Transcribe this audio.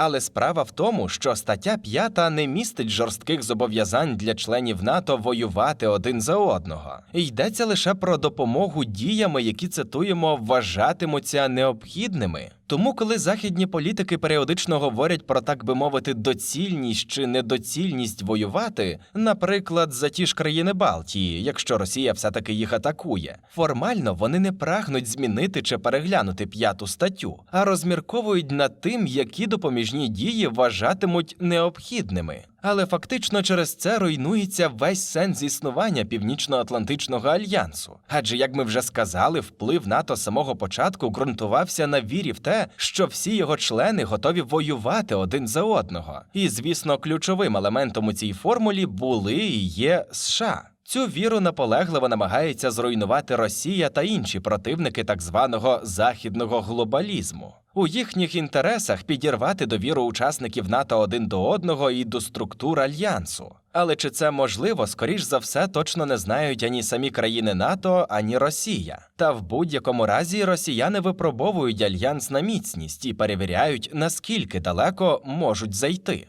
Але справа в тому, що стаття 5 не містить жорстких зобов'язань для членів НАТО воювати один за одного. Йдеться лише про допомогу діями, які цитуємо, вважатимуться необхідними. Тому, коли західні політики періодично говорять про так би мовити доцільність чи недоцільність воювати, наприклад, за ті ж країни Балтії, якщо Росія все-таки їх атакує, формально вони не прагнуть змінити чи переглянути п'яту статтю, а розмірковують над тим, які допоміжні дії вважатимуть необхідними. Але фактично через це руйнується весь сенс існування Північно-Атлантичного альянсу. Адже, як ми вже сказали, вплив НАТО з самого початку ґрунтувався на вірі в те, що всі його члени готові воювати один за одного. І, звісно, ключовим елементом у цій формулі були і є США. Цю віру наполегливо намагається зруйнувати Росія та інші противники так званого західного глобалізму. У їхніх інтересах підірвати довіру учасників НАТО один до одного і до структур альянсу. Але чи це можливо, скоріш за все, точно не знають ані самі країни НАТО, ані Росія. Та в будь-якому разі росіяни випробовують альянс на міцність і перевіряють, наскільки далеко можуть зайти.